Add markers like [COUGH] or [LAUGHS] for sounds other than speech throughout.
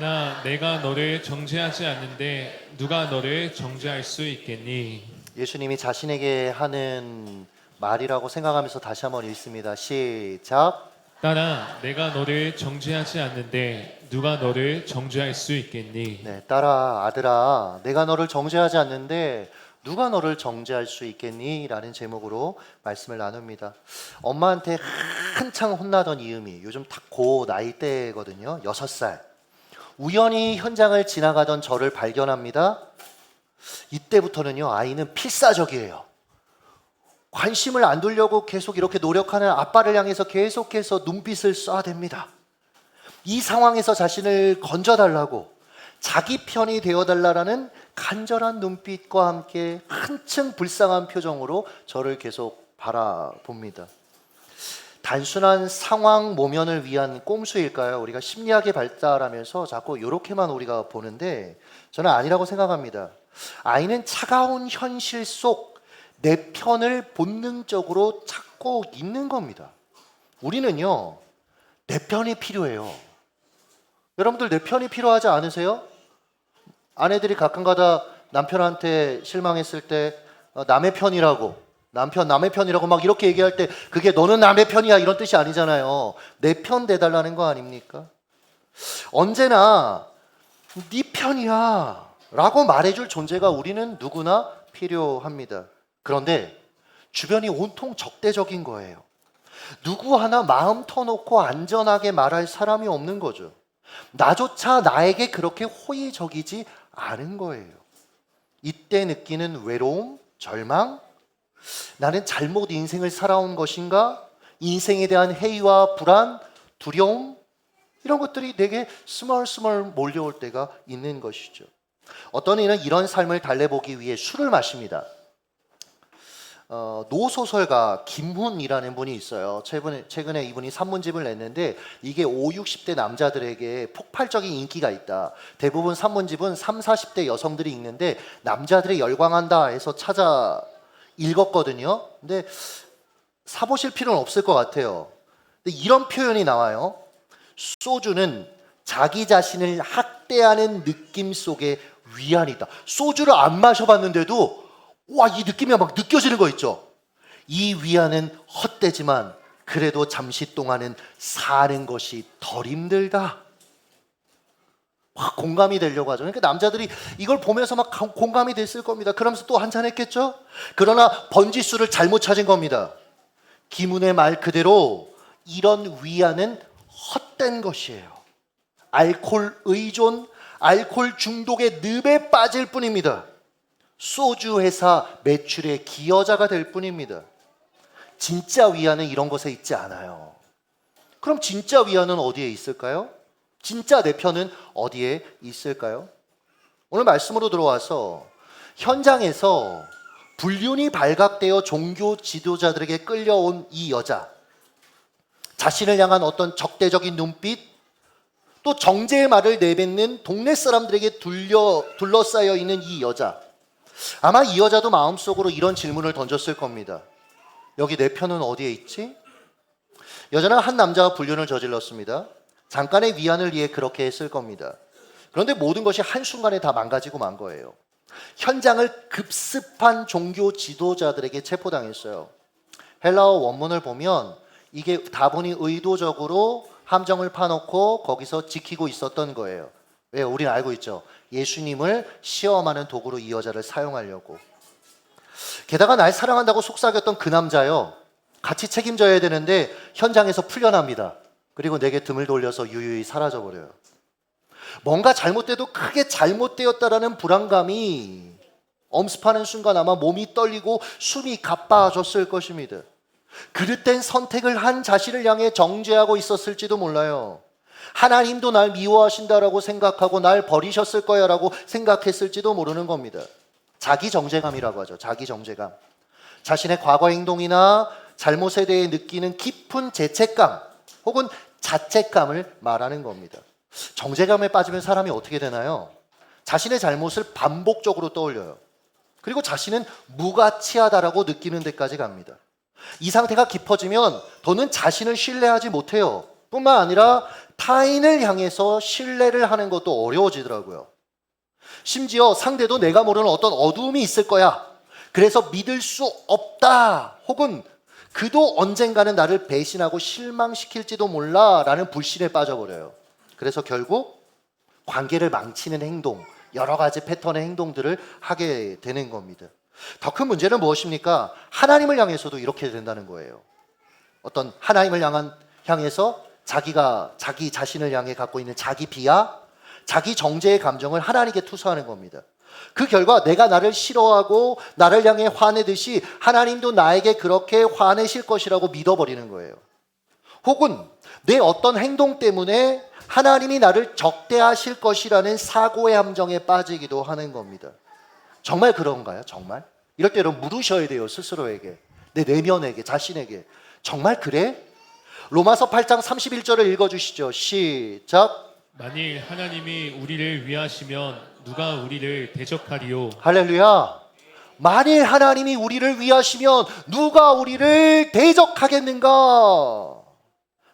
하나 내가 너를 정죄하지 않는데 누가 너를 정죄할 수 있겠니? 예수님이 자신에게 하는 말이라고 생각하면서 다시 한번 읽습니다. 시작. 따라 내가 너를 정죄하지 않는데 누가 너를 정죄할 수 있겠니? 네, 딸아, 아들아, 내가 너를 정죄하지 않는데 누가 너를 정죄할 수 있겠니? 라는 제목으로 말씀을 나눕니다. 엄마한테 한창 혼나던 이음이 요즘 딱 고 나이대거든요. 여섯 살. 우연히 현장을 지나가던 저를 발견합니다. 이때부터는요, 아이는 필사적이에요. 관심을 안 두려고 계속 이렇게 노력하는 아빠를 향해서 계속해서 눈빛을 쏴댑니다. 이 상황에서 자신을 건져달라고 자기 편이 되어달라라는 간절한 눈빛과 함께 한층 불쌍한 표정으로 저를 계속 바라봅니다. 단순한 상황 모면을 위한 꼼수일까요? 우리가 심리학에 발달하면서 자꾸 이렇게만 우리가 보는데 저는 아니라고 생각합니다. 아이는 차가운 현실 속 내 편을 본능적으로 찾고 있는 겁니다. 우리는요, 내 편이 필요해요. 여러분들 내 편이 필요하지 않으세요? 아내들이 가끔가다 남편한테 실망했을 때 어, 남의 편이라고 남편 남의 편이라고 막 이렇게 얘기할 때 그게 너는 남의 편이야 이런 뜻이 아니잖아요. 내편 대달라는 거 아닙니까? 언제나 네 편이야 라고 말해줄 존재가 우리는 누구나 필요합니다. 그런데 주변이 온통 적대적인 거예요. 누구 하나 마음 터놓고 안전하게 말할 사람이 없는 거죠. 나조차 나에게 그렇게 호의적이지 않은 거예요. 이때 느끼는 외로움, 절망, 나는 잘못 인생을 살아온 것인가? 인생에 대한 회의와 불안, 두려움, 이런 것들이 내게 스멀스멀 몰려올 때가 있는 것이죠. 어떤 이는 이런 삶을 달래보기 위해 술을 마십니다. 어, 노소설가 김훈이라는 분이 있어요. 최근에, 최근에 이분이 산문집을 냈는데 이게 5, 60대 남자들에게 폭발적인 인기가 있다. 대부분 산문집은 3, 40대 여성들이 읽는데 남자들이 열광한다 해서 찾아 읽었거든요. 근데 사보실 필요는 없을 것 같아요. 이런 표현이 나와요. 소주는 자기 자신을 학대하는 느낌 속의 위안이다. 소주를 안 마셔봤는데도 와, 이 느낌이 막 느껴지는 거 있죠? 이 위안은 헛되지만 그래도 잠시 동안은 사는 것이 덜 힘들다. 막 공감이 되려고 하죠. 그러니까 남자들이 이걸 보면서 막 가- 공감이 됐을 겁니다. 그러면서 또 한잔 했겠죠? 그러나 번지수를 잘못 찾은 겁니다. 김훈의 말 그대로 이런 위안은 헛된 것이에요. 알코올 의존, 알코올 중독의 늪에 빠질 뿐입니다. 소주 회사 매출의 기여자가 될 뿐입니다. 진짜 위안은 이런 것에 있지 않아요. 그럼 진짜 위안은 어디에 있을까요? 진짜 내 편은 어디에 있을까요? 오늘 말씀으로 들어와서 현장에서 불륜이 발각되어 종교 지도자들에게 끌려온 이 여자, 자신을 향한 어떤 적대적인 눈빛, 또 정죄의 말을 내뱉는 동네 사람들에게 둘려, 둘러싸여 있는 이 여자, 아마 이 여자도 마음속으로 이런 질문을 던졌을 겁니다. 여기 내 편은 어디에 있지? 여자는 한 남자와 불륜을 저질렀습니다. 잠깐의 위안을 위해 그렇게 했을 겁니다. 그런데 모든 것이 한순간에 다 망가지고 만 거예요. 현장을 급습한 종교 지도자들에게 체포당했어요. 헬라어 원문을 보면 이게 다분히 의도적으로 함정을 파놓고 거기서 지키고 있었던 거예요. 왜? 우리는 알고 있죠. 예수님을 시험하는 도구로 이 여자를 사용하려고. 게다가 날 사랑한다고 속삭였던 그 남자요. 같이 책임져야 되는데 현장에서 풀려납니다. 그리고 내게 등을 돌려서 유유히 사라져 버려요. 뭔가 잘못돼도 크게 잘못되었다라는 불안감이 엄습하는 순간 아마 몸이 떨리고 숨이 가빠졌을 것입니다. 그릇된 선택을 한 자신을 향해 정죄하고 있었을지도 몰라요. 하나님도 날 미워하신다라고 생각하고 날 버리셨을 거야라고 생각했을지도 모르는 겁니다. 자기 정죄감이라고 하죠. 자기 정죄감. 자신의 과거 행동이나 잘못에 대해 느끼는 깊은 죄책감 혹은 자책감을 말하는 겁니다. 정죄감에 빠지면 사람이 어떻게 되나요? 자신의 잘못을 반복적으로 떠올려요. 그리고 자신은 무가치하다라고 느끼는 데까지 갑니다. 이 상태가 깊어지면 더는 자신을 신뢰하지 못해요. 뿐만 아니라 타인을 향해서 신뢰를 하는 것도 어려워지더라고요. 심지어 상대도 내가 모르는 어떤 어두움이 있을 거야. 그래서 믿을 수 없다. 혹은 그도 언젠가는 나를 배신하고 실망시킬지도 몰라. 라는 불신에 빠져버려요. 그래서 결국 관계를 망치는 행동, 여러 가지 패턴의 행동들을 하게 되는 겁니다. 더 큰 문제는 무엇입니까? 하나님을 향해서도 이렇게 된다는 거예요. 어떤 하나님을 향한 향해서 자기가 자기 자신을 향해 갖고 있는 자기 비하, 자기 정죄의 감정을 하나님께 투서하는 겁니다. 그 결과 내가 나를 싫어하고 나를 향해 화내듯이 하나님도 나에게 그렇게 화내실 것이라고 믿어버리는 거예요. 혹은 내 어떤 행동 때문에 하나님이 나를 적대하실 것이라는 사고의 함정에 빠지기도 하는 겁니다. 정말 그런가요? 정말? 이럴 때 여러분 물으셔야 돼요. 스스로에게. 내 내면에게, 자신에게. 정말 그래? 로마서 8장 31절을 읽어주시죠. 시작. 만일 하나님이 우리를 위하시면 누가 우리를 대적하리요? 할렐루야. 만일 하나님이 우리를 위하시면 누가 우리를 대적하겠는가?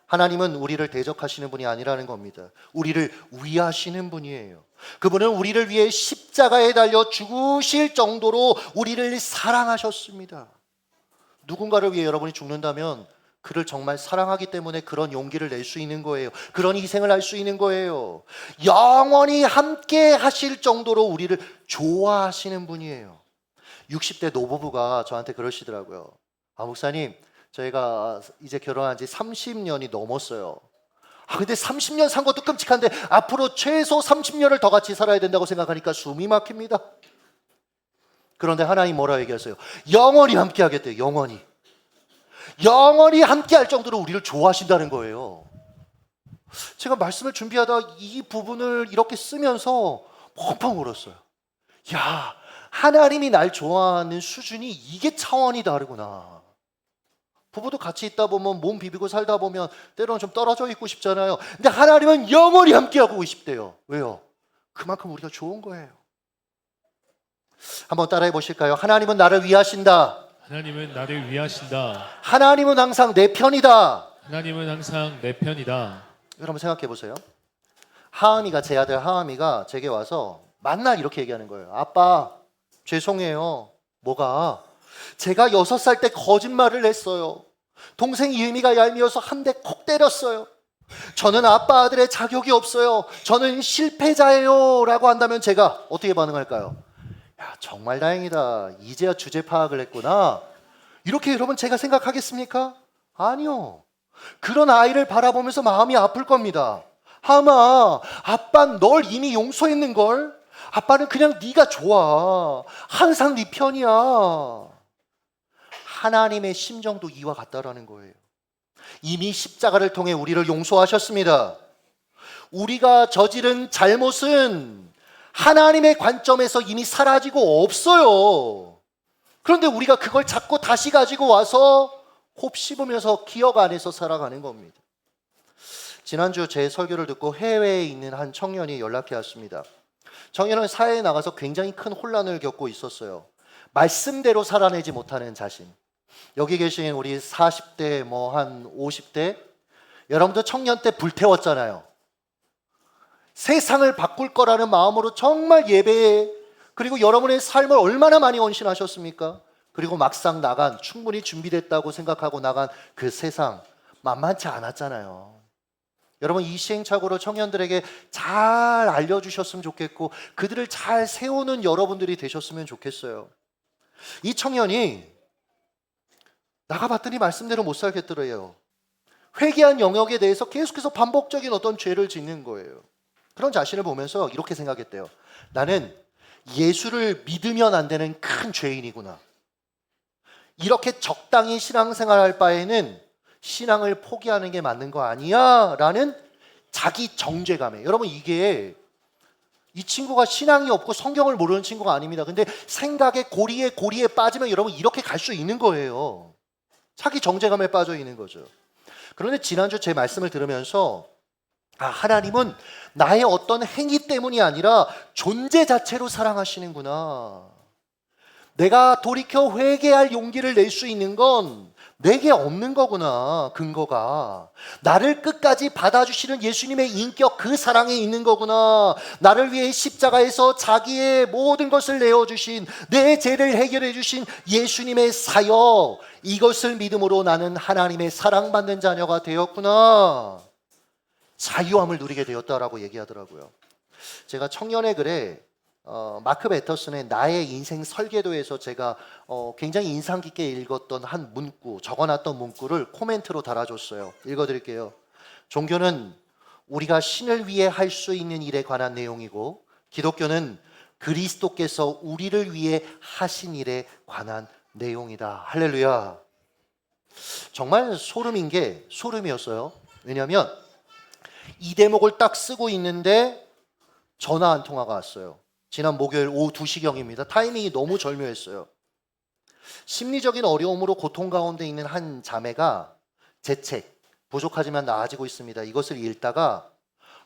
하나님은 우리를 대적하시는 분이 아니라는 겁니다. 우리를 위하시는 분이에요. 그분은 우리를 위해 십자가에 달려 죽으실 정도로 우리를 사랑하셨습니다. 누군가를 위해 여러분이 죽는다면 그를 정말 사랑하기 때문에 그런 용기를 낼 수 있는 거예요. 그런 희생을 할 수 있는 거예요. 영원히 함께 하실 정도로 우리를 좋아하시는 분이에요. 60대 노부부가 저한테 그러시더라고요. 아, 목사님, 저희가 이제 결혼한 지 30년이 넘었어요. 아, 근데 30년 산 것도 끔찍한데 앞으로 최소 30년을 더 같이 살아야 된다고 생각하니까 숨이 막힙니다. 그런데 하나님 뭐라 얘기하세요? 영원히 함께 하겠대요, 영원히. 영원히 함께 할 정도로 우리를 좋아하신다는 거예요. 제가 말씀을 준비하다 이 부분을 이렇게 쓰면서 펑펑 울었어요. 야, 하나님이 날 좋아하는 수준이 이게 차원이 다르구나. 부부도 같이 있다 보면 몸 비비고 살다 보면 때로는 좀 떨어져 있고 싶잖아요. 근데 하나님은 영원히 함께하고 싶대요. 왜요? 그만큼 우리가 좋은 거예요. 한번 따라해 보실까요? 하나님은 나를 위하신다. 하나님은 나를 위하신다. 하나님은 항상 내 편이다. 하나님은 항상 내 편이다. 여러분 생각해 보세요. 하은이가 제 아들 하은이가 제게 와서 만날 이렇게 얘기하는 거예요. 아빠 죄송해요. 뭐가? 제가 여섯 살 때 거짓말을 했어요. 동생 이음이가 얄미워서 한 대 콕 때렸어요. 저는 아빠 아들의 자격이 없어요. 저는 실패자예요. 라고 한다면 제가 어떻게 반응할까요? 야, 정말 다행이다. 이제야 주제 파악을 했구나. 이렇게 여러분 제가 생각하겠습니까? 아니요. 그런 아이를 바라보면서 마음이 아플 겁니다. 하마, 아빠는 널 이미 용서했는 걸. 아빠는 그냥 네가 좋아. 항상 네 편이야. 하나님의 심정도 이와 같다라는 거예요. 이미 십자가를 통해 우리를 용서하셨습니다. 우리가 저지른 잘못은 하나님의 관점에서 이미 사라지고 없어요. 그런데 우리가 그걸 자꾸 다시 가지고 와서 홉 씹으면서 기억 안에서 살아가는 겁니다. 지난주 제 설교를 듣고 해외에 있는 한 청년이 연락해 왔습니다. 청년은 사회에 나가서 굉장히 큰 혼란을 겪고 있었어요. 말씀대로 살아내지 못하는 자신. 여기 계신 우리 40대 뭐 한 50대 여러분들 청년 때 불태웠잖아요. 세상을 바꿀 거라는 마음으로 정말 예배에 그리고 여러분의 삶을 얼마나 많이 헌신하셨습니까? 그리고 막상 나간 충분히 준비됐다고 생각하고 나간 그 세상 만만치 않았잖아요. 여러분 이 시행착오를 청년들에게 잘 알려주셨으면 좋겠고 그들을 잘 세우는 여러분들이 되셨으면 좋겠어요. 이 청년이 나가봤더니 말씀대로 못 살겠더래요. 회개한 영역에 대해서 계속해서 반복적인 어떤 죄를 짓는 거예요. 그런 자신을 보면서 이렇게 생각했대요. 나는 예수를 믿으면 안 되는 큰 죄인이구나. 이렇게 적당히 신앙생활 할 바에는 신앙을 포기하는 게 맞는 거 아니야? 라는 자기 정죄감에. 여러분, 이게 이 친구가 신앙이 없고 성경을 모르는 친구가 아닙니다. 근데 생각의 고리에 고리에 빠지면 여러분 이렇게 갈 수 있는 거예요. 자기 정죄감에 빠져 있는 거죠. 그런데 지난주 제 말씀을 들으면서 아, 하나님은 나의 어떤 행위 때문이 아니라 존재 자체로 사랑하시는구나. 내가 돌이켜 회개할 용기를 낼 수 있는 건 내게 없는 거구나, 근거가. 나를 끝까지 받아주시는 예수님의 인격 그 사랑에 있는 거구나. 나를 위해 십자가에서 자기의 모든 것을 내어주신, 내 죄를 해결해주신 예수님의 사역. 이것을 믿음으로 나는 하나님의 사랑받는 자녀가 되었구나. 자유함을 누리게 되었다라고 얘기하더라고요. 제가 청년의 글에 어, 마크 베터슨의 나의 인생 설계도에서 제가 어, 굉장히 인상 깊게 읽었던 한 문구, 적어놨던 문구를 코멘트로 달아줬어요. 읽어드릴게요. 종교는 우리가 신을 위해 할 수 있는 일에 관한 내용이고, 기독교는 그리스도께서 우리를 위해 하신 일에 관한 내용이다. 할렐루야. 정말 소름인 게 소름이었어요. 왜냐하면 이 대목을 딱 쓰고 있는데 전화 한 통화가 왔어요. 지난 목요일 오후 2시경입니다. 타이밍이 너무 절묘했어요. 심리적인 어려움으로 고통 가운데 있는 한 자매가 제 책, 부족하지만 나아지고 있습니다. 이것을 읽다가,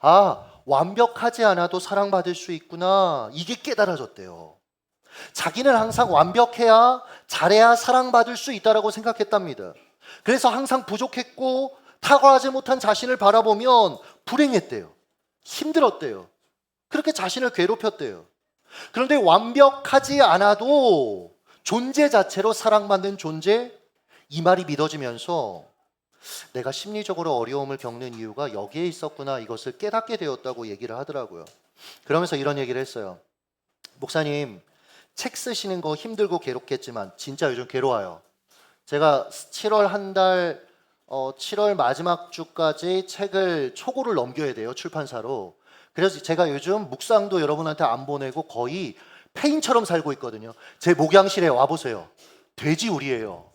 아, 완벽하지 않아도 사랑받을 수 있구나. 이게 깨달아졌대요. 자기는 항상 완벽해야, 잘해야 사랑받을 수 있다라고 생각했답니다. 그래서 항상 부족했고, 탁월하지 못한 자신을 바라보면 불행했대요. 힘들었대요. 그렇게 자신을 괴롭혔대요. 그런데 완벽하지 않아도 존재 자체로 사랑받는 존재 이 말이 믿어지면서 내가 심리적으로 어려움을 겪는 이유가 여기에 있었구나 이것을 깨닫게 되었다고 얘기를 하더라고요. 그러면서 이런 얘기를 했어요. 목사님 책 쓰시는 거 힘들고 괴롭겠지만 진짜 요즘 괴로워요. 제가 7월 한 달 어, 7월 마지막 주까지 책을 초고를 넘겨야 돼요 출판사로. 그래서 제가 요즘 묵상도 여러분한테 안 보내고 거의 페인처럼 살고 있거든요. 제 목양실에 와 보세요. 돼지 우리예요.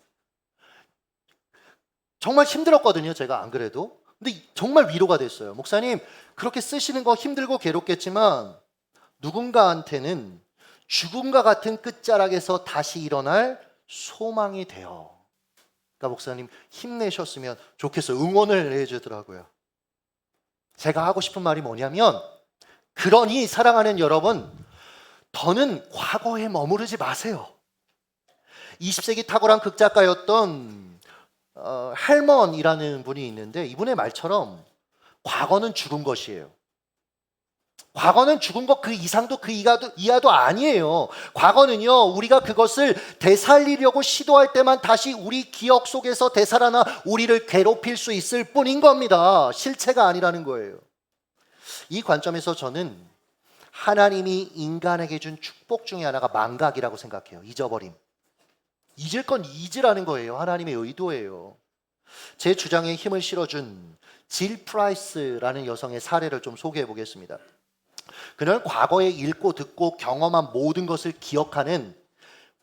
정말 힘들었거든요. 제가 안 그래도. 근데 정말 위로가 됐어요. 목사님, 그렇게 쓰시는 거 힘들고 괴롭겠지만 누군가한테는 죽음과 같은 끝자락에서 다시 일어날 소망이 돼요. 그러니까 목사님 힘내셨으면 좋겠어요. 응원을 해주더라고요. 제가 하고 싶은 말이 뭐냐면 그러니 사랑하는 여러분 더는 과거에 머무르지 마세요. 20세기 탁월한 극작가였던 어, 헬먼이라는 분이 있는데 이분의 말처럼 과거는 죽은 것이에요. 과거는 죽은 것 그 이상도 그 이하도, 이하도 아니에요. 과거는요, 우리가 그것을 되살리려고 시도할 때만 다시 우리 기억 속에서 되살아나 우리를 괴롭힐 수 있을 뿐인 겁니다. 실체가 아니라는 거예요. 이 관점에서 저는 하나님이 인간에게 준 축복 중에 하나가 망각이라고 생각해요. 잊어버림. 잊을 건 잊으라는 거예요. 하나님의 의도예요. 제 주장에 힘을 실어준 질 프라이스라는 여성의 사례를 좀 소개해 보겠습니다. 그는 과거에 읽고 듣고 경험한 모든 것을 기억하는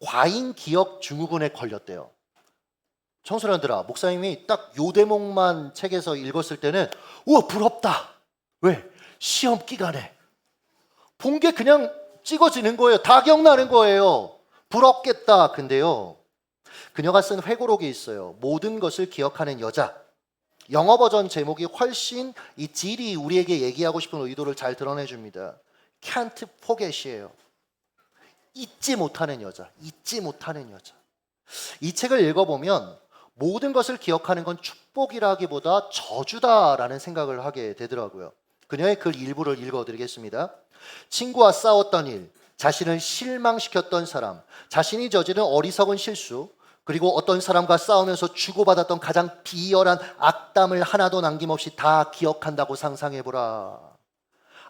과잉 기억 증후군에 걸렸대요. 청소년들아, 목사님이 딱 요 대목만 책에서 읽었을 때는 우와 부럽다. 왜? 시험 기간에 본 게 그냥 찍어지는 거예요. 다 기억나는 거예요. 부럽겠다. 근데요. 그녀가 쓴 회고록이 있어요. 모든 것을 기억하는 여자. 영어 버전 제목이 훨씬 이 질이 우리에게 얘기하고 싶은 의도를 잘 드러내 줍니다. can't forget이에요. 잊지 못하는 여자, 잊지 못하는 여자. 이 책을 읽어보면 모든 것을 기억하는 건 축복이라기보다 저주다라는 생각을 하게 되더라고요. 그녀의 글 일부를 읽어드리겠습니다. 친구와 싸웠던 일, 자신을 실망시켰던 사람, 자신이 저지른 어리석은 실수, 그리고 어떤 사람과 싸우면서 주고받았던 가장 비열한 악담을 하나도 남김없이 다 기억한다고 상상해보라.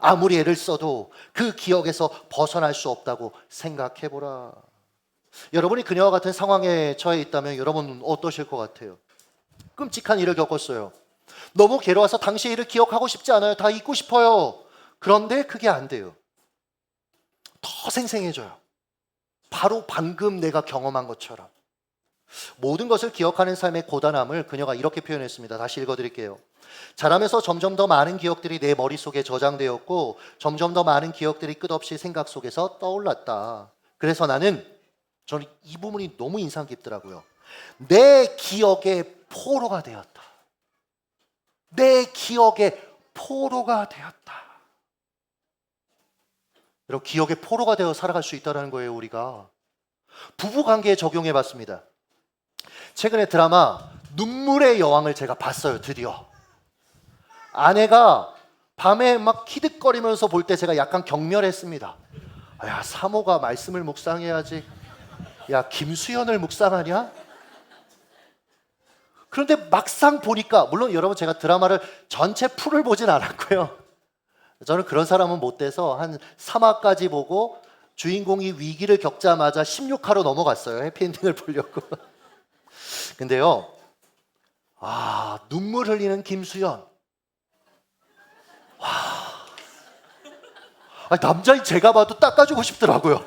아무리 애를 써도 그 기억에서 벗어날 수 없다고 생각해보라. 여러분이 그녀와 같은 상황에 처해 있다면 여러분은 어떠실 것 같아요? 끔찍한 일을 겪었어요. 너무 괴로워서 당시의 일을 기억하고 싶지 않아요. 다 잊고 싶어요. 그런데 그게 안 돼요. 더 생생해져요. 바로 방금 내가 경험한 것처럼. 모든 것을 기억하는 삶의 고단함을 그녀가 이렇게 표현했습니다. 다시 읽어드릴게요. 자라면서 점점 더 많은 기억들이 내 머릿속에 저장되었고 점점 더 많은 기억들이 끝없이 생각 속에서 떠올랐다. 그래서 나는 저는 이 부분이 너무 인상 깊더라고요. 내 기억의 포로가 되었다. 내 기억의 포로가 되었다. 여러분 기억의 포로가 되어 살아갈 수 있다는 거예요, 우리가. 부부 관계에 적용해 봤습니다. 최근에 드라마 눈물의 여왕을 제가 봤어요. 드디어. 아내가 밤에 막 키득거리면서 볼 때 제가 약간 경멸했습니다. 야, 사모가 말씀을 묵상해야지. 야, 김수현을 묵상하냐? 그런데 막상 보니까 물론 여러분 제가 드라마를 전체 풀을 보진 않았고요. 저는 그런 사람은 못 돼서 한 3화까지 보고 주인공이 위기를 겪자마자 16화로 넘어갔어요. 해피엔딩을 보려고. [LAUGHS] 근데요. 아, 눈물 흘리는 김수현. 와. 아, 남자인 제가 봐도 닦아주고 싶더라고요.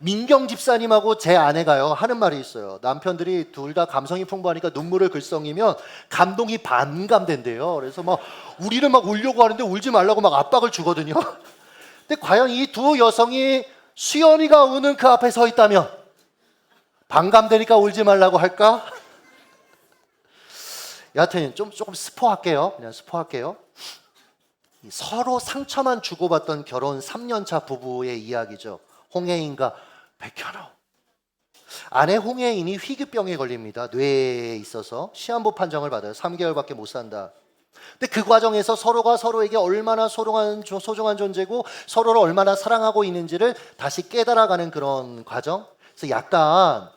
민경 집사님하고 제 아내가요 하는 말이 있어요. 남편들이 둘 다 감성이 풍부하니까 눈물을 글썽이면 감동이 반감된대요. 그래서 막 우리는 막 울려고 하는데 울지 말라고 막 압박을 주거든요. 근데 과연 이 두 여성이 수연이가 우는 그 앞에 서 있다면 반감되니까 울지 말라고 할까? 여하튼 좀 조금 스포할게요. 그냥 스포할게요. 이 서로 상처만 주고받던 결혼 3년차 부부의 이야기죠. 홍혜인과 백현우. 아내 홍혜인이 희귀병에 걸립니다. 뇌에 있어서 시한부 판정을 받아요. 3개월밖에 못 산다. 근데 그 과정에서 서로가 서로에게 얼마나 소중한, 소중한 존재고 서로를 얼마나 사랑하고 있는지를 다시 깨달아가는 그런 과정. 그래서 약간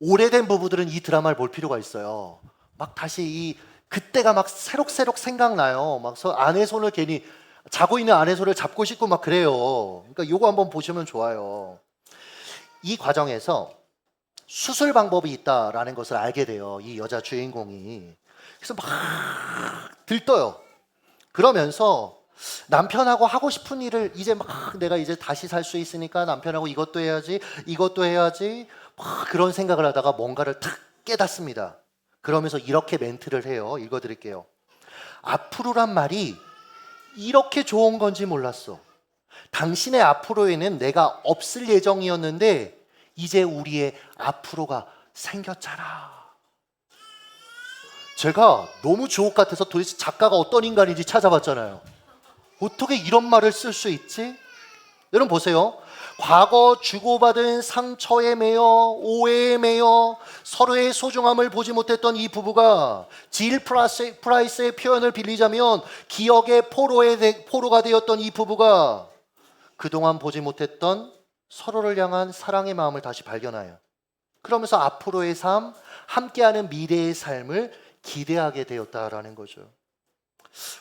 오래된 부부들은 이 드라마를 볼 필요가 있어요. 막 다시 이 그때가 막 새록새록 생각나요. 막 서- 아내 손을 괜히 자고 있는 아내 손을 잡고 싶고 막 그래요. 그러니까 요거 한번 보시면 좋아요. 이 과정에서 수술 방법이 있다라는 것을 알게 돼요. 이 여자 주인공이. 그래서 막 들떠요. 그러면서 남편하고 하고 싶은 일을 이제 막 내가 이제 다시 살 수 있으니까 남편하고 이것도 해야지, 이것도 해야지, 막 그런 생각을 하다가 뭔가를 탁 깨닫습니다. 그러면서 이렇게 멘트를 해요. 읽어드릴게요. 앞으로란 말이 이렇게 좋은 건지 몰랐어. 당신의 앞으로에는 내가 없을 예정이었는데 이제 우리의 앞으로가 생겼잖아. 제가 너무 주옥 같아서 도대체 작가가 어떤 인간인지 찾아봤잖아요. 어떻게 이런 말을 쓸 수 있지? 여러분 보세요. 과거 주고받은 상처에 매여 오해에 매여 서로의 소중함을 보지 못했던 이 부부가 질 프라이스- 프라이스의 표현을 빌리자면 기억의 포로에 대- 포로가 되었던 이 부부가 그동안 보지 못했던 서로를 향한 사랑의 마음을 다시 발견하여 그러면서 앞으로의 삶, 함께하는 미래의 삶을 기대하게 되었다라는 거죠.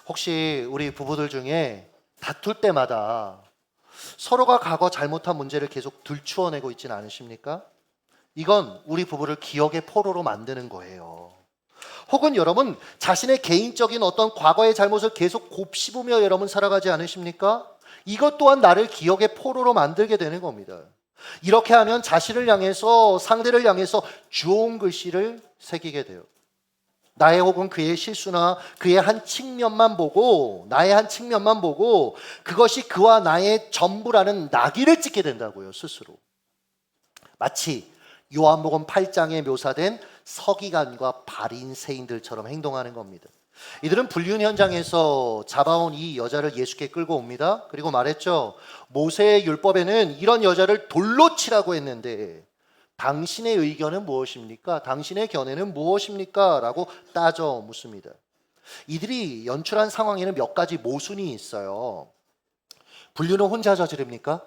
혹시 우리 부부들 중에 다툴 때마다 서로가 과거 잘못한 문제를 계속 들추어내고 있지는 않으십니까? 이건 우리 부부를 기억의 포로로 만드는 거예요. 혹은 여러분 자신의 개인적인 어떤 과거의 잘못을 계속 곱씹으며 여러분 살아가지 않으십니까? 이것 또한 나를 기억의 포로로 만들게 되는 겁니다. 이렇게 하면 자신을 향해서 상대를 향해서 좋은 글씨를 새기게 돼요. 나의 혹은 그의 실수나 그의 한 측면만 보고 나의 한 측면만 보고 그것이 그와 나의 전부라는 낙이를 찍게 된다고요 스스로. 마치 요한복음 8장에 묘사된 서기관과 바린새인들처럼 행동하는 겁니다. 이들은 불륜 현장에서 잡아온 이 여자를 예수께 끌고 옵니다. 그리고 말했죠. 모세의 율법에는 이런 여자를 돌로 치라고 했는데 당신의 의견은 무엇입니까? 당신의 견해는 무엇입니까? 라고 따져 묻습니다. 이들이 연출한 상황에는 몇 가지 모순이 있어요. 불륜은 혼자 저지릅니까?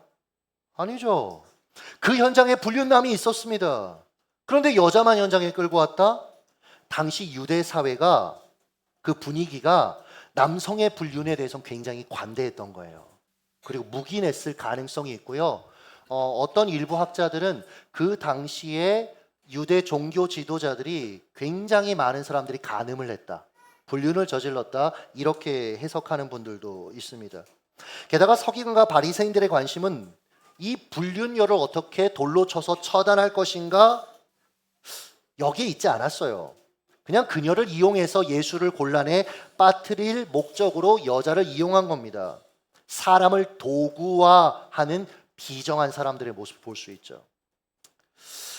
아니죠. 그 현장에 불륜남이 있었습니다. 그런데 여자만 현장에 끌고 왔다? 당시 유대 사회가 그 분위기가 남성의 불륜에 대해서 굉장히 관대했던 거예요. 그리고 묵인했을 가능성이 있고요. 어, 어떤 일부 학자들은 그 당시에 유대 종교 지도자들이 굉장히 많은 사람들이 간음을 했다. 불륜을 저질렀다. 이렇게 해석하는 분들도 있습니다. 게다가 서기관과 바리새인들의 관심은 이 불륜녀를 어떻게 돌로 쳐서 처단할 것인가 여기에 있지 않았어요. 그냥 그녀를 이용해서 예수를 곤란에 빠뜨릴 목적으로 여자를 이용한 겁니다. 사람을 도구화하는 비정한 사람들의 모습을 볼 수 있죠.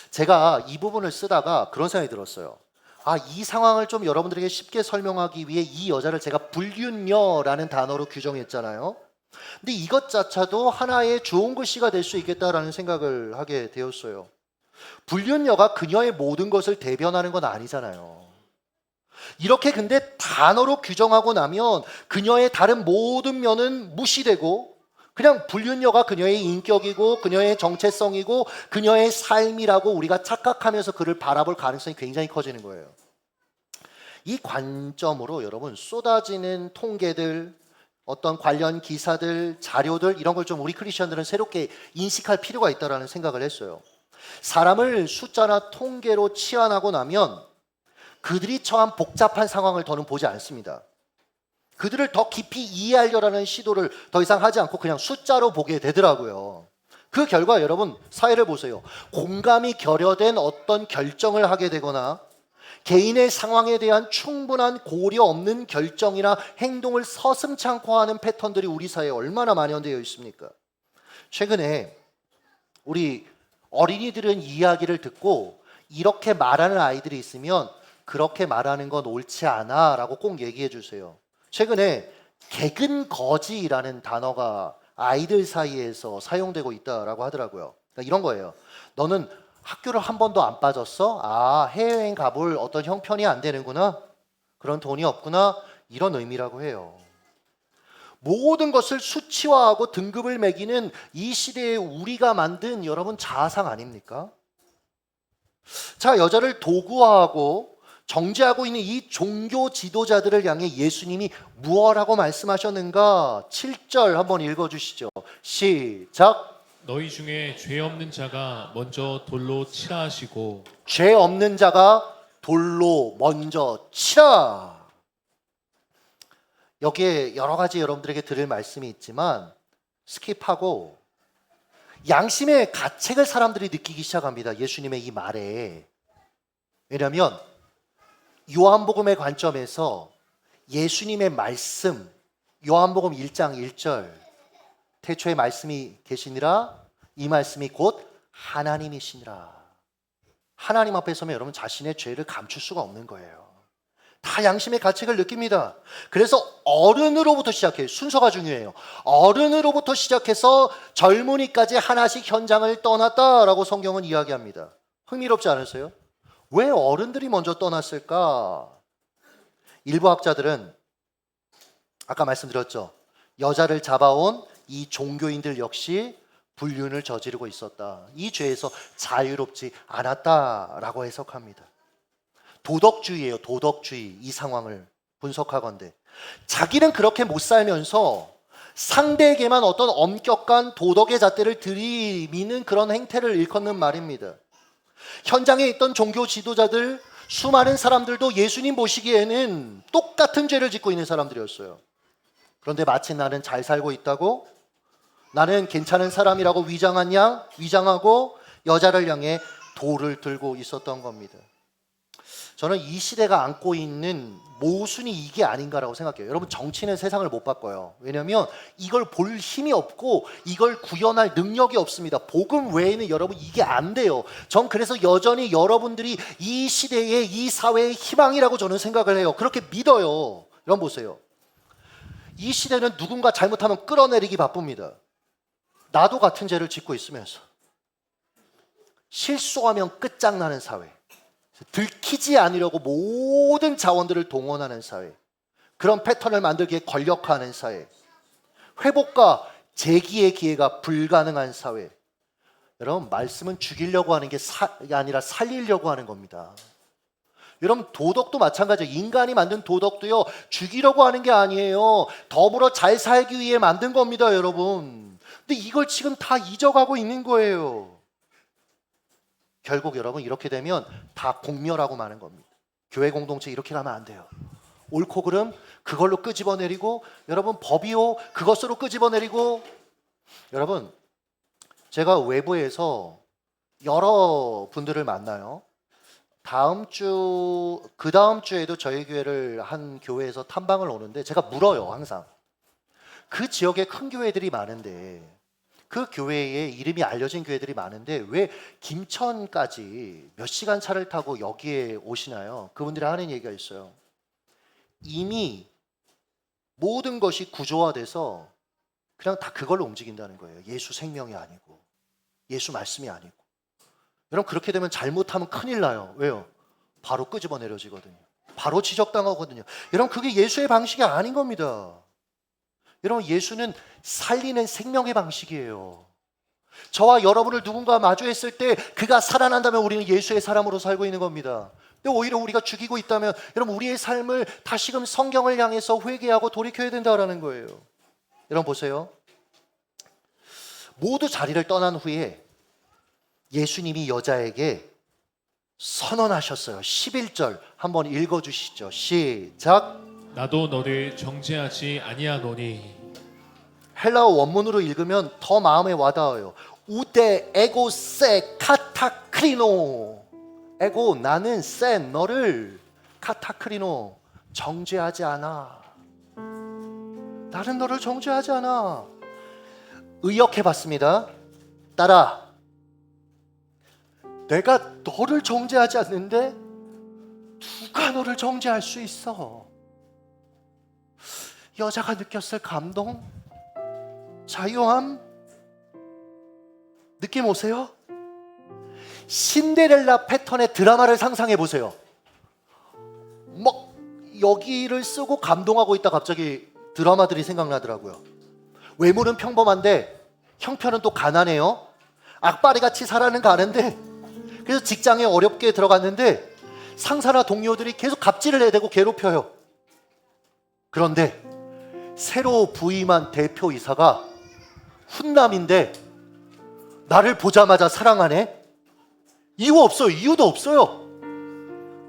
제가 이 부분을 쓰다가 그런 생각이 들었어요. 아, 이 상황을 좀 여러분들에게 쉽게 설명하기 위해 이 여자를 제가 불륜녀라는 단어로 규정했잖아요. 근데 이것 자체도 하나의 좋은 글씨가 될 수 있겠다라는 생각을 하게 되었어요. 불륜녀가 그녀의 모든 것을 대변하는 건 아니잖아요. 이렇게 근데 단어로 규정하고 나면 그녀의 다른 모든 면은 무시되고 그냥 불륜녀가 그녀의 인격이고 그녀의 정체성이고 그녀의 삶이라고 우리가 착각하면서 그를 바라볼 가능성이 굉장히 커지는 거예요. 이 관점으로 여러분 쏟아지는 통계들 어떤 관련 기사들, 자료들 이런 걸 좀 우리 크리스천들은 새롭게 인식할 필요가 있다라는 생각을 했어요. 사람을 숫자나 통계로 치환하고 나면 그들이 처한 복잡한 상황을 더는 보지 않습니다. 그들을 더 깊이 이해하려라는 시도를 더 이상 하지 않고 그냥 숫자로 보게 되더라고요. 그 결과 여러분 사회를 보세요. 공감이 결여된 어떤 결정을 하게 되거나 개인의 상황에 대한 충분한 고려 없는 결정이나 행동을 서슴지 않고 하는 패턴들이 우리 사회에 얼마나 만연되어 있습니까? 최근에 우리 어린이들은 이야기를 듣고 이렇게 말하는 아이들이 있으면 그렇게 말하는 건 옳지 않아 라고 꼭 얘기해 주세요. 최근에 개근 거지라는 단어가 아이들 사이에서 사용되고 있다라고 하더라고요. 그러니까 이런 거예요. 너는 학교를 한 번도 안 빠졌어? 아, 해외여행 가볼 어떤 형편이 안 되는구나? 그런 돈이 없구나? 이런 의미라고 해요. 모든 것을 수치화하고 등급을 매기는 이 시대에 우리가 만든 여러분 자아상 아닙니까? 자, 여자를 도구화하고 정죄하고 있는 이 종교 지도자들을 향해 예수님이 무엇라고 말씀하셨는가? 7절 한번 읽어 주시죠. 시작. 너희 중에 죄 없는 자가 먼저 돌로 치라 하시고 죄 없는 자가 돌로 먼저 치라. 여기에 여러 가지 여러분들에게 들을 말씀이 있지만 스킵하고 양심의 가책을 사람들이 느끼기 시작합니다. 예수님의 이 말에. 왜냐하면 요한복음의 관점에서 예수님의 말씀, 요한복음 1장 1절, 태초에 말씀이 계시니라, 이 말씀이 곧 하나님이시니라. 하나님 앞에 서면 여러분 자신의 죄를 감출 수가 없는 거예요. 다 양심의 가책을 느낍니다. 그래서 어른으로부터 시작해요. 순서가 중요해요. 어른으로부터 시작해서 젊은이까지 하나씩 현장을 떠났다라고 성경은 이야기합니다. 흥미롭지 않으세요? 왜 어른들이 먼저 떠났을까? 일부 학자들은 아까 말씀드렸죠. 여자를 잡아온 이 종교인들 역시 불륜을 저지르고 있었다. 이 죄에서 자유롭지 않았다라고 해석합니다. 도덕주의예요. 도덕주의 이 상황을 분석하건대 자기는 그렇게 못 살면서 상대에게만 어떤 엄격한 도덕의 잣대를 들이미는 그런 행태를 일컫는 말입니다. 현장에 있던 종교 지도자들 수많은 사람들도 예수님 보시기에는 똑같은 죄를 짓고 있는 사람들이었어요. 그런데 마치 나는 잘 살고 있다고 나는 괜찮은 사람이라고 위장한 양 위장하고 여자를 향해 돌을 들고 있었던 겁니다. 저는 이 시대가 안고 있는 모순이 이게 아닌가라고 생각해요. 여러분 정치는 세상을 못 바꿔요. 왜냐하면 이걸 볼 힘이 없고 이걸 구현할 능력이 없습니다. 복음 외에는 여러분 이게 안 돼요. 전 그래서 여전히 여러분들이 이 시대의 이 사회의 희망이라고 저는 생각을 해요. 그렇게 믿어요. 여러분 보세요. 이 시대는 누군가 잘못하면 끌어내리기 바쁩니다. 나도 같은 죄를 짓고 있으면서 실수하면 끝장나는 사회. 들키지 않으려고 모든 자원들을 동원하는 사회. 그런 패턴을 만들기에 권력화하는 사회. 회복과 재기의 기회가 불가능한 사회. 여러분, 말씀은 죽이려고 하는 게 사, 아니라 살리려고 하는 겁니다. 여러분, 도덕도 마찬가지예요. 인간이 만든 도덕도요, 죽이려고 하는 게 아니에요. 더불어 잘 살기 위해 만든 겁니다, 여러분. 근데 이걸 지금 다 잊어가고 있는 거예요. 결국 여러분 이렇게 되면 다 공멸하고 마는 겁니다. 교회 공동체 이렇게 가면 안 돼요. 옳고 그름 그걸로 끄집어내리고 여러분 법이요 그것으로 끄집어내리고 여러분 제가 외부에서 여러 분들을 만나요. 다음 주 그 다음 주에도 저희 교회를 한 교회에서 탐방을 오는데 제가 물어요 항상 그 지역에 큰 교회들이 많은데 그 교회에 이름이 알려진 교회들이 많은데 왜 김천까지 몇 시간 차를 타고 여기에 오시나요? 그분들이 하는 얘기가 있어요. 이미 모든 것이 구조화돼서 그냥 다 그걸로 움직인다는 거예요. 예수 생명이 아니고 예수 말씀이 아니고 여러분 그렇게 되면 잘못하면 큰일 나요. 왜요? 바로 끄집어 내려지거든요. 바로 지적당하거든요. 여러분 그게 예수의 방식이 아닌 겁니다. 여러분 예수는 살리는 생명의 방식이에요. 저와 여러분을 누군가 마주했을 때 그가 살아난다면 우리는 예수의 사람으로 살고 있는 겁니다. 근데 오히려 우리가 죽이고 있다면 여러분 우리의 삶을 다시금 성경을 향해서 회개하고 돌이켜야 된다라는 거예요. 여러분 보세요. 모두 자리를 떠난 후에 예수님이 여자에게 선언하셨어요. 11절 한번 읽어 주시죠. 시작. 나도 너를 정죄하지 아니하노니 헬라어 원문으로 읽으면 더 마음에 와닿아요. 우데 에고 세 카타크리노. 에고 나는 세 너를 카타크리노 정죄하지 않아. 나는 너를 정죄하지 않아. 의역해 봤습니다. 따라. 내가 너를 정죄하지 않는데 누가 너를 정죄할 수 있어? 여자가 느꼈을 감동? 자유함? 느낌 오세요? 신데렐라 패턴의 드라마를 상상해 보세요. 막 여기를 쓰고 감동하고 있다 갑자기 드라마들이 생각나더라고요. 외모는 평범한데 형편은 또 가난해요. 악바리 같이 살아는 가는데 그래서 직장에 어렵게 들어갔는데 상사나 동료들이 계속 갑질을 해대고 괴롭혀요. 그런데 새로 부임한 대표 이사가 훈남인데 나를 보자마자 사랑하네? 이유 없어요. 이유도 없어요.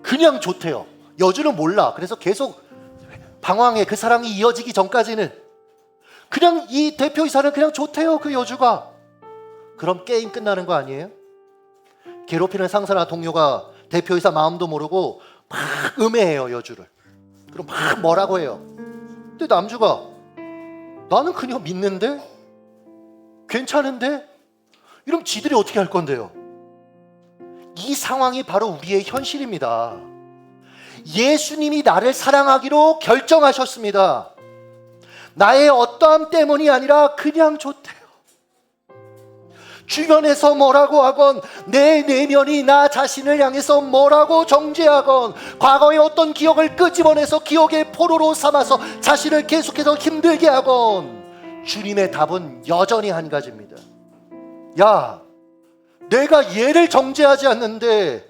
그냥 좋대요. 여주는 몰라. 그래서 계속 방황해. 그 사랑이 이어지기 전까지는 그냥 이 대표 이사는 그냥 좋대요. 그 여주가. 그럼 게임 끝나는 거 아니에요? 괴롭히는 상사나 동료가 대표 이사 마음도 모르고 막 음해해요. 여주를. 그럼 막 뭐라고 해요. 근데 남주가 나는 그냥 믿는데 괜찮은데 이러면 지들이 어떻게 할 건데요? 이 상황이 바로 우리의 현실입니다. 예수님이 나를 사랑하기로 결정하셨습니다. 나의 어떠함 때문이 아니라 그냥 좋대요. 주변에서 뭐라고 하건 내 내면이 나 자신을 향해서 뭐라고 정죄하건 과거의 어떤 기억을 끄집어내서 기억의 포로로 삼아서 자신을 계속해서 힘들게 하건 주님의 답은 여전히 한 가지입니다. 야, 내가 얘를 정죄하지 않는데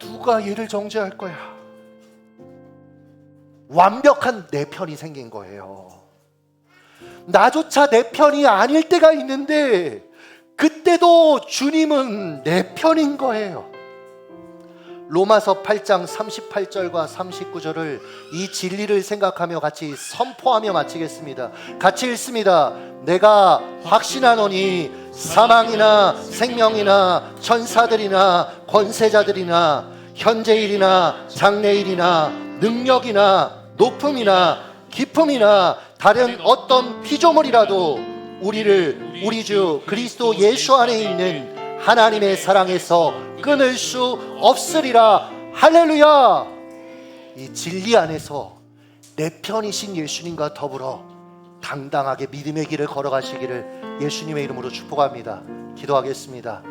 누가 얘를 정죄할 거야? 완벽한 내 편이 생긴 거예요. 나조차 내 편이 아닐 때가 있는데 그때도 주님은 내 편인 거예요. 로마서 8장 38절과 39절을 이 진리를 생각하며 같이 선포하며 마치겠습니다. 같이 읽습니다. 내가 확신하노니 사망이나 생명이나 천사들이나 권세자들이나 현재일이나 장래일이나 능력이나 높음이나 깊음이나 다른 어떤 피조물이라도 우리를 우리 주 그리스도 예수 안에 있는 하나님의 사랑에서 끊을 수 없으리라. 할렐루야. 이 진리 안에서 내 편이신 예수님과 더불어 당당하게 믿음의 길을 걸어가시기를 예수님의 이름으로 축복합니다. 기도하겠습니다